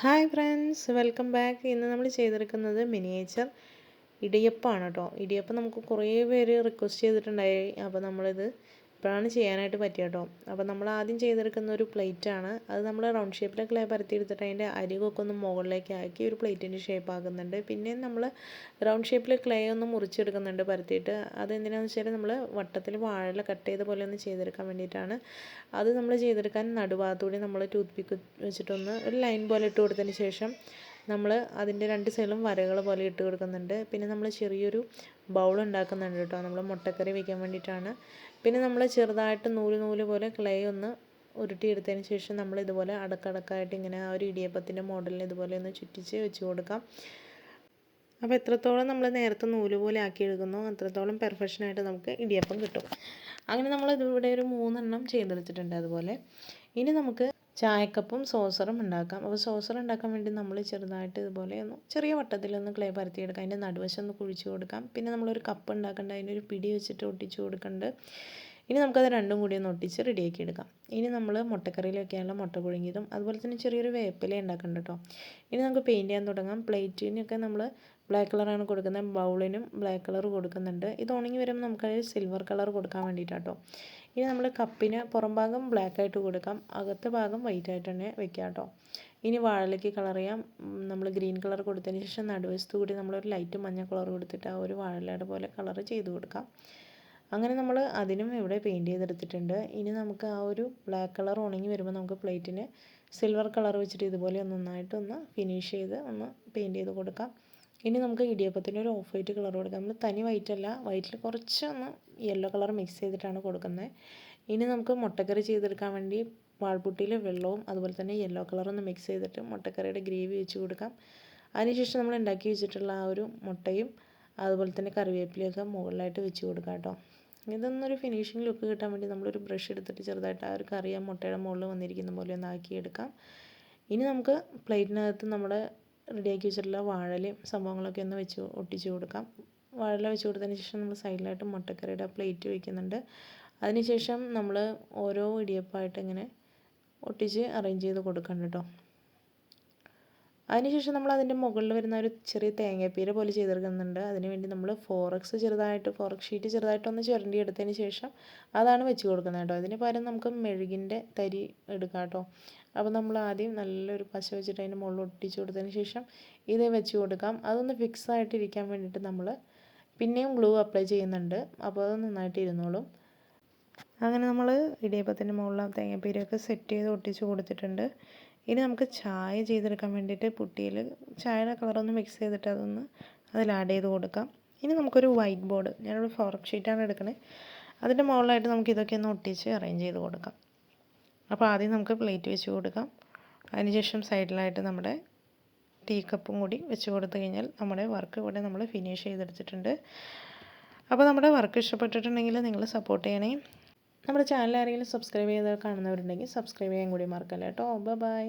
Hi friends welcome back. ഇന്ന് നമ്മൾ ചെയ്തെടുക്കുന്നത് മിനിയേച്ചർ ഇടിയപ്പമാണ് കേട്ടോ. ഇടിയപ്പം നമുക്ക് കുറേ പേര് റിക്വസ്റ്റ് ചെയ്തിട്ടുണ്ടായി. അപ്പോൾ നമ്മളിത് ഇപ്പോഴാണ് ചെയ്യാനായിട്ട് പറ്റിയ കേട്ടോ. അപ്പോൾ നമ്മൾ ആദ്യം ചെയ്തെടുക്കുന്ന ഒരു പ്ലേറ്റ് ആണ്. അത് നമ്മൾ റൗണ്ട് ഷേപ്പിലൊക്കെ പരത്തിയെടുത്തിട്ട് അതിന്റെ അരികൊക്കെ ഒന്ന് മുകളിലേക്ക് ആക്കി ഒരു പ്ലേറ്റിന്റെ ഷേപ്പ് ആക്കുന്നുണ്ട്. പിന്നെ നമ്മൾ റൗണ്ട് ഷേപ്പിൽ ക്ലേ ഒന്ന് മുറിച്ചെടുക്കുന്നുണ്ട് പരത്തിയിട്ട്. അത് എന്തിനാന്ന് വെച്ചാൽ നമ്മൾ വട്ടത്തിൽ വാഴല കട്ട് ചെയ്ത പോലെ ഒന്ന് ചെയ്തെടുക്കാൻ വേണ്ടിയിട്ടാണ്. അത് നമ്മൾ ചെയ്തെടുക്കാൻ നടുഭാഗത്തുകൂടി നമ്മൾ ടൂത്ത് പിക്ക് വെച്ചിട്ടൊന്ന് ഒരു ലൈൻ പോലെ ഇട്ട് കൊടുത്തതിന് ശേഷം നമ്മൾ അതിന്റെ രണ്ട് സൈഡിലും വരകൾ പോലെ ഇട്ട് കൊടുക്കുന്നുണ്ട്. പിന്നെ നമ്മൾ ചെറിയൊരു ബൗൾ ഉണ്ടാക്കുന്നുണ്ട് കേട്ടോ. നമ്മൾ മുട്ടക്കറി വയ്ക്കാൻ വേണ്ടിയിട്ടാണ്. പിന്നെ നമ്മൾ ചെറുതായിട്ട് നൂൽ നൂൽ പോലെ ക്ലേ ഒന്ന് ഉരുട്ടിയെടുത്തതിന് ശേഷം നമ്മൾ ഇതുപോലെ അടക്കടക്കായിട്ട് ഇങ്ങനെ ആ ഒരു ഇടിയപ്പത്തിന്റെ മോഡലിന് ഇതുപോലെ ഒന്ന് ചുറ്റിച്ച് വെച്ച് കൊടുക്കാം. അപ്പോൾ എത്രത്തോളം നമ്മൾ നേരത്തെ നൂൽ പോലെ ആക്കി എടുക്കുന്നു അത്രത്തോളം പെർഫെക്ഷനായിട്ട് നമുക്ക് ഇടിയപ്പം കിട്ടും. അങ്ങനെ നമ്മൾ ഇതിവിടെ ഒരു മൂന്നെണ്ണം ചെയ്തെടുത്തിട്ടുണ്ട് അതുപോലെ. ഇനി നമുക്ക് ചായക്കപ്പും സോസറും ഉണ്ടാക്കാം. അപ്പോൾ സോസർ ഉണ്ടാക്കാൻ വേണ്ടി നമ്മൾ ചെറുതായിട്ട് ഇതുപോലെ ഒന്ന് ചെറിയ വട്ടത്തിലൊന്ന് ക്ലേ പരത്തിയെടുക്കാം. അതിന്റെ നടുവശം ഒന്ന് കുഴിച്ച് കൊടുക്കാം. പിന്നെ നമ്മളൊരു കപ്പ് ഉണ്ടാക്കേണ്ട അതിന്റെ ഒരു പിടി വെച്ചിട്ട് ഒട്ടിച്ച് കൊടുക്കേണ്ടത് ഇനി നമുക്കത് രണ്ടും കൂടി ഒന്ന് ഒട്ടിച്ച് റെഡിയാക്കി എടുക്കാം. ഇനി നമ്മൾ മുട്ടക്കറിയിൽ വെക്കാനുള്ള മുട്ട പുഴുങ്ങിയതും അതുപോലെ തന്നെ ചെറിയൊരു വേപ്പില ഉണ്ടാക്കേണ്ട കേട്ടോ. ഇനി നമുക്ക് പെയിന്റ് ചെയ്യാൻ തുടങ്ങാം. പ്ലേറ്റിനൊക്കെ നമ്മൾ ബ്ലാക്ക് കളറാണ് കൊടുക്കുന്നത്. ബൗളിനും ബ്ലാക്ക് കളർ കൊടുക്കുന്നുണ്ട്. ഇത് ഉണങ്ങി വരുമ്പോൾ നമുക്ക് സിൽവർ കളർ കൊടുക്കാൻ വേണ്ടിയിട്ടാട്ടോ. ഇനി നമ്മൾ കപ്പിന് പുറം ഭാഗം ബ്ലാക്ക് ആയിട്ട് കൊടുക്കാം. അകത്തെ ഭാഗം വൈറ്റ് ആയിട്ട് തന്നെ വെക്കാം കേട്ടോ ഇനി വാഴലേക്ക് കളർ ചെയ്യാം. നമ്മൾ ഗ്രീൻ കളർ കൊടുത്തതിന് ശേഷം നടുവശത്ത് കൂടി നമ്മളൊരു ലൈറ്റ് മഞ്ഞ കളർ കൊടുത്തിട്ട് ആ ഒരു വാഴലയുടെ പോലെ കളർ ചെയ്ത് കൊടുക്കാം. അങ്ങനെ നമ്മൾ അതിനും ഇവിടെ പെയിന്റ് ചെയ്തെടുത്തിട്ടുണ്ട്. ഇനി നമുക്ക് ആ ഒരു ബ്ലാക്ക് കളർ ഉണങ്ങി വരുമ്പോൾ നമുക്ക് പ്ലേറ്റിന് സിൽവർ കളർ വെച്ചിട്ട് ഇതുപോലെ ഒന്ന് നന്നായിട്ടൊന്ന് ഫിനിഷ് ചെയ്ത് ഒന്ന് പെയിന്റ് ചെയ്ത് കൊടുക്കാം. ഇനി നമുക്ക് ഇടിയപ്പത്തിന്റെ ഒരു ഓഫ് വൈറ്റ് കളർ കൊടുക്കാം. നമ്മൾ തനി വൈറ്റ് അല്ല വൈറ്റിൽ കുറച്ചൊന്ന് യെല്ലോ കളർ മിക്സ് ചെയ്തിട്ടാണ് കൊടുക്കുന്നത് ഇനി നമുക്ക് മുട്ടക്കറി ചെയ്തെടുക്കാൻ വേണ്ടി വാൾപുട്ടിയിൽ വെള്ളവും അതുപോലെ തന്നെ യെല്ലോ കളറൊന്ന് മിക്സ് ചെയ്തിട്ട് മുട്ടക്കറിയുടെ ഗ്രേവി വെച്ച് കൊടുക്കാം. അതിനുശേഷം നമ്മൾ ഉണ്ടാക്കി വെച്ചിട്ടുള്ള ആ ഒരു മുട്ടയും അതുപോലെ തന്നെ കറിവേപ്പിലയൊക്കെ മുകളിലായിട്ട് വെച്ച് കൊടുക്കാം കേട്ടോ. ഇതൊന്നൊരു ഫിനിഷിംഗ് ലുക്ക് കിട്ടാൻ വേണ്ടി നമ്മളൊരു ബ്രഷ് എടുത്തിട്ട് ചെറുതായിട്ട് ആ ഒരു കറി ആ മുട്ടയുടെ മുകളിൽ വന്നിരിക്കുന്ന പോലെ ഒന്ന് ആക്കിയെടുക്കാം. ഇനി നമുക്ക് പ്ലേറ്റിനകത്ത് നമ്മുടെ റെഡിയാക്കി വെച്ചിട്ടുള്ള വാഴലയും സംഭവങ്ങളൊക്കെ ഒന്ന് വെച്ച് ഒട്ടിച്ച് കൊടുക്കാം. വാഴല വെച്ച് കൊടുത്തതിന് ശേഷം നമ്മൾ സൈഡിലായിട്ട് മുട്ടക്കറിയുടെ പ്ലേറ്റ് വയ്ക്കുന്നുണ്ട് അതിനുശേഷം നമ്മൾ ഓരോ ഇടിയപ്പമായിട്ട് ഇങ്ങനെ ഒട്ടിച്ച് അറേഞ്ച് ചെയ്ത് കൊടുക്കണം കേട്ടോ. അതിനുശേഷം നമ്മൾ അതിന്റെ മുകളിൽ വരുന്ന ഒരു ചെറിയ തേങ്ങാപ്പീര പോലെ ചെയ്തെടുക്കുന്നുണ്ട്. അതിനുവേണ്ടി നമ്മൾ ഫോറക്സ് ചെറുതായിട്ട് ഫോറക്സ് ഷീറ്റ് ചെറുതായിട്ട് ഒന്ന് ചുരണ്ടി എടുത്തതിന് ശേഷം അതാണ് വെച്ച് കൊടുക്കുന്നത് കേട്ടോ. അതിന് പകരം നമുക്ക് മെഴുകിന്റെ തരി എടുക്കാം കേട്ടോ. അപ്പോൾ നമ്മൾ ആദ്യം നല്ലൊരു പശ വെച്ചിട്ട് അതിന്റെ മുകളിൽ ഒട്ടിച്ച് കൊടുത്തതിന് ശേഷം ഇത് വെച്ച് കൊടുക്കാം. അതൊന്ന് ഫിക്സ് ആയിട്ടിരിക്കാൻ വേണ്ടിയിട്ട് നമ്മൾ പിന്നെയും ഗ്ലൂ അപ്ലൈ ചെയ്യുന്നുണ്ട്. അപ്പോൾ അത് നന്നായിട്ട് ഇരുന്നോളും. അങ്ങനെ നമ്മൾ ഇടിയപ്പത്തിന്റെ മുകളിൽ തേങ്ങാപ്പീരൊക്കെ സെറ്റ് ചെയ്ത് ഒട്ടിച്ച് കൊടുത്തിട്ടുണ്ട്. ഇനി നമുക്ക് ചായ ചെയ്തെടുക്കാൻ വേണ്ടിയിട്ട് പുട്ടിയിൽ ചായയുടെ കളറൊന്ന് മിക്സ് ചെയ്തിട്ട് അതൊന്ന് അതിൽ ആഡ് ചെയ്ത് കൊടുക്കാം. ഇനി നമുക്കൊരു വൈറ്റ് ബോർഡ് ഞാനിവിടെ ഫോർക്ക് ഷീറ്റാണ് എടുക്കുന്നത് അതിന്റെ മുകളിലായിട്ട് നമുക്ക് ഇതൊക്കെ ഒന്ന് ഒട്ടിച്ച് അറേഞ്ച് ചെയ്ത് കൊടുക്കാം. അപ്പോൾ ആദ്യം നമുക്ക് പ്ലേറ്റ് വെച്ച് കൊടുക്കാം. അതിനുശേഷം സൈഡിലായിട്ട് നമ്മുടെ ടീ കപ്പും കൂടി വെച്ച് കൊടുത്തു കഴിഞ്ഞാൽ നമ്മുടെ വർക്ക് ഇവിടെ നമ്മൾ ഫിനിഷ് ചെയ്തെടുത്തിട്ടുണ്ട്. അപ്പോൾ നമ്മുടെ വർക്ക് ഇഷ്ടപ്പെട്ടിട്ടുണ്ടെങ്കിൽ നിങ്ങൾ സപ്പോർട്ട് ചെയ്യണേ. നമ്മുടെ ചാനൽ ആരെങ്കിലും സബ്സ്ക്രൈബ് ചെയ്ത് കാണുന്നവരുണ്ടെങ്കിൽ സബ്സ്ക്രൈബ് ചെയ്യാൻ കൂടി മറക്കല്ല കേട്ടോ. ബൈ